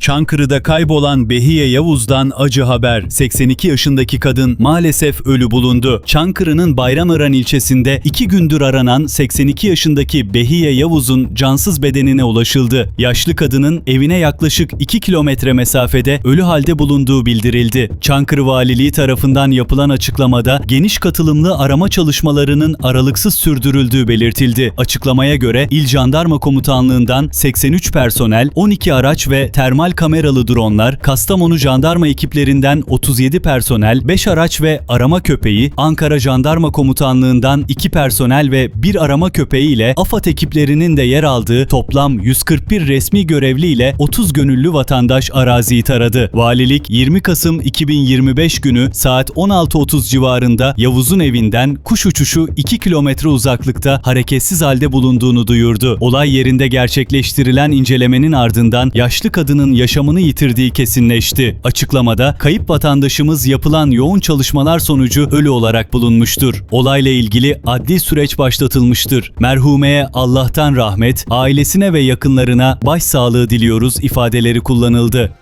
Çankırı'da kaybolan Behiye Yavuz'dan acı haber. 82 yaşındaki kadın maalesef ölü bulundu. Çankırı'nın Bayramören ilçesinde iki gündür aranan 82 yaşındaki Behiye Yavuz'un cansız bedenine ulaşıldı. Yaşlı kadının evine yaklaşık 2 kilometre mesafede ölü halde bulunduğu bildirildi. Çankırı Valiliği tarafından yapılan açıklamada geniş katılımlı arama çalışmalarının aralıksız sürdürüldüğü belirtildi. Açıklamaya göre İl Jandarma Komutanlığından 83 personel, 12 araç ve termal kameralı dronlar, Kastamonu Jandarma ekiplerinden 37 personel, 5 araç ve arama köpeği, Ankara Jandarma Komutanlığından 2 personel ve 1 arama köpeği ile AFAD ekiplerinin de yer aldığı toplam 141 resmi görevli ile 30 gönüllü vatandaş araziyi taradı. Valilik 20 Kasım 2025 günü saat 16.30 civarında Yavuz'un evinden kuş uçuşu 2 kilometre uzaklıkta hareketsiz halde bulunduğunu duyurdu. Olay yerinde gerçekleştirilen incelemenin ardından yaşlı kadının yaşamını yitirdiği kesinleşti. Açıklamada kayıp vatandaşımız yapılan yoğun çalışmalar sonucu ölü olarak bulunmuştur. Olayla ilgili adli süreç başlatılmıştır. Merhumeye Allah'tan rahmet, ailesine ve yakınlarına başsağlığı diliyoruz ifadeleri kullanıldı.